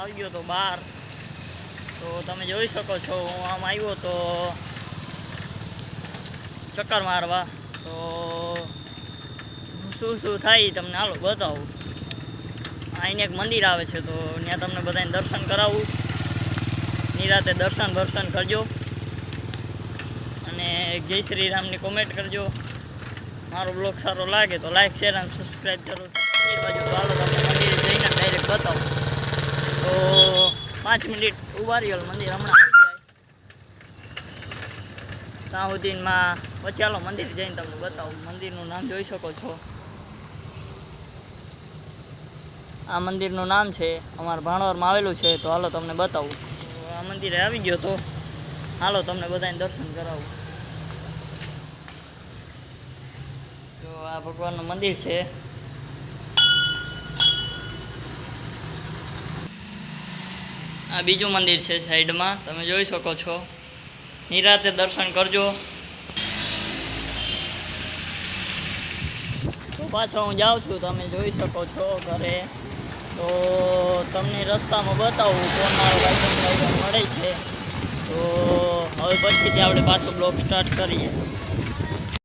આવી ગયો તો બહાર તો તમે જોઈ શકો છો, હું આમ આવ્યો તો ચક્કર મારવા. તો શું શું થાય તમને હાલો બતાવું. અહીંને એક મંદિર આવે છે, તો ત્યાં તમને બધાને દર્શન કરાવું. નિરાતે દર્શન દર્શન કરજો. અને જય શ્રી રામની કોમેન્ટ કરજો. મારો બ્લોગ સારો લાગે તો લાઈક શેર અને સબસ્ક્રાઈબ કરો. એ બાજુ હાલો તમને મંદિરે જઈને પાંચ મિનિટ ઊભા રહ્યો મંદિર હમણાં આવી જાય. ત્યાં પછી હાલો મંદિર જઈને તમને બતાવું. મંદિરનું નામ જોઈ શકો છો. આ મંદિરનું નામ છે, અમારા ભાણવરમાં આવેલું છે, તો હાલો તમને બતાવું. આ મંદિરે આવી ગયો તો હાલો તમને બધાને દર્શન કરાવું. તો આ ભગવાનનું મંદિર છે. આ બીજું મંદિર છે સાઈડમાં. તમે જોઈ શકો છો. નિરાતે દર્શન કરજો. પાછો હું જાઉં છું, તમે જોઈ શકો છો ઘરે. તો તમને રસ્તામાં બતાવું કોણ લાયસન્સ મળે છે. તો હવે પછીથી આપણે પાછો બ્લોગ સ્ટાર્ટ કરીએ.